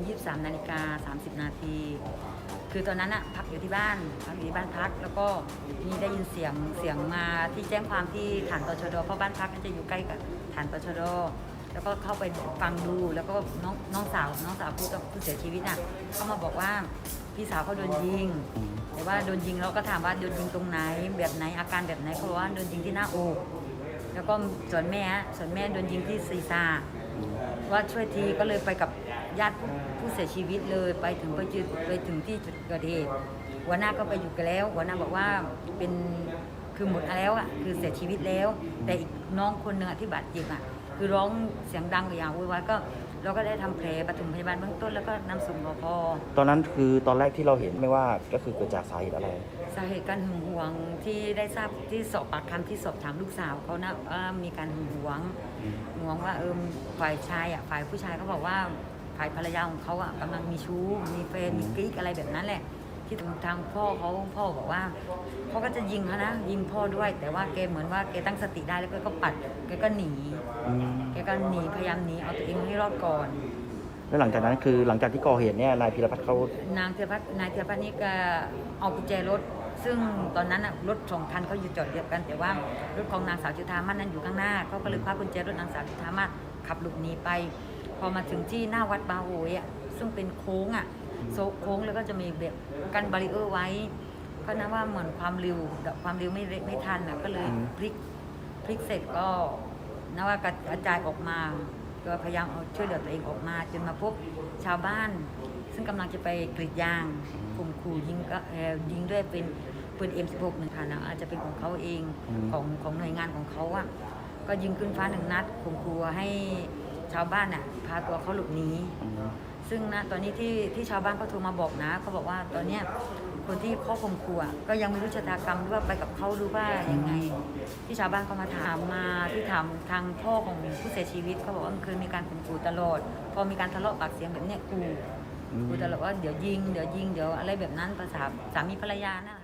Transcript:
23นาฬิกา30 นาที คือตอนนั้นอะพักอยู่ที่บ้านพักอยู่ที่บ้านพัก แล้วก็มีได้ยินเสียงเสียงมาที่แจ้งความที่ฐานตชดเพราะบ้านพักจะอยู่ใกล้กับฐานตชดแล้วก็เข้าไปฟังดูแล้วก็น้องน้องสาวน้องสาวผู้ผู้เสียชีวิตน่ะเขามาบอกว่าพี่สาวเขาโดนยิง แต่ว่าโดนยิงเราก็ถามว่าโดนยิงตรงไหน แบบไหนอาการแบบไหนเขาบอกว่าโดนยิงที่หน้าอกแล้วก็ส่วนแม่ส่วนแม่โดนยิงที่ศีรษะ ว่าช่วยทีก็เลยไปกับญาติผู้เสียชีวิตเลยไปถึงไปจุดไปถึงที่จุดเกิดเหตุหัวหน้าก็ไปอยู่กันแล้วหัวหน้าบอกว่าเป็นคือหมดแล้วอะคือเสียชีวิตแล้ว แต่อีกน้องคนหนึ่งอะที่บาดเจ็บอะคือร้องเสียงดังอย่างวุ่นวายก็ เราก็ได้ทำแผลปฐมพยาบาลเบื้องต้นแล้วก็นำส่งรพตอนนั้นคือตอนแรกที่เราเห็นไม่ว่าก็คือเกิดจากสาเหตุอะไร สาเหตุการหึงหวงที่ได้ทราบที่สอบปากคำที่สอบถามลูกสาวเขานะว่ามีการหึงหวงหวงว่าเออฝ่ายชายอะฝ่ายผู้ชายเขาบอกว่าฝ่ายภรรยาของเขาอะกำลังมีชู้มีแฟนมีกิ๊กอะไรแบบนั้นแหละ ที่ทางพ่อเขาพ่อบอกว่าเขาก็จะยิงเขานะยิงพ่อด้วย แต่ว่าแกเหมือนว่าแกตั้งสติได้แล้วแกก็ปัดแกก็หนี อืม แกก็หนีพยายามหนีเอาตัวเองให้รอดก่อน แล้วหลังจากนั้นคือหลังจากที่ก่อเหตุเนี่ยนายพีรพัฒน์เขานางเทพัฒน์นายเทพัฒน์นี่ก็เอากุญแจรถ ซึ่งตอนนั้นน่ะรถสองคันเขาอยู่จอดเดียวกัน แต่ว่ารถของนางสาวจุธามาศนั้นอยู่ข้างหน้าเขาก็เลยคว้ากุญแจรถนางสาวจุธามาศขับหลบหนีไป พอมาถึงที่หน้าวัดบาโวยอะซึ่งเป็นโค้งอะโซโค้งแล้วก็จะมีแบบกันบาริเออร์ไว้ ก็นะว่าเหมือนความเร็วความเร็วไม่เร็วไม่ทันอะก็เลยพลิกพลิกเสร็จก็ นะว่ากระจายออกมาก็พยายามเอาช่วยเหลือตัวเองออกมา จนมาพบชาวบ้าน ซึ่งกำลังจะไปกรีดยางข่มขู่ยิงก็เอ่อยิงด้วยเป็นปืน M16 หนึ่งค่ะนะอาจจะเป็นของเขาเองของของหน่วยงานของเขาอะก็ยิงขึ้นฟ้าหนึ่งนัดข่มขู่ให้ชาวบ้านอะพาตัวเขาหลบหนีอืม ซึ่งนะตอนนี้ที่ที่ชาวบ้านเขาโทรมาบอกนะเขาบอกว่าตอนเนี้ยคนที่เขาข่มครัว ก็ยังไม่รู้ชะตากรรมหรือว่าไปกับเขาหรือว่ายังไง ที่ชาวบ้านเขามาถามมาที่ถามทางพ่อของผู้เสียชีวิตเขาบอกว่ามันเคยมีการข่มขู่ตลอด พอมีการทะเลาะปากเสียงแบบเนี้ยขู่ขู่ตลอดว่าเดี๋ยวยิงเดี๋ยวยิงเดี๋ยวอะไรแบบนั้นภาษาสามีภรรยาน่ะ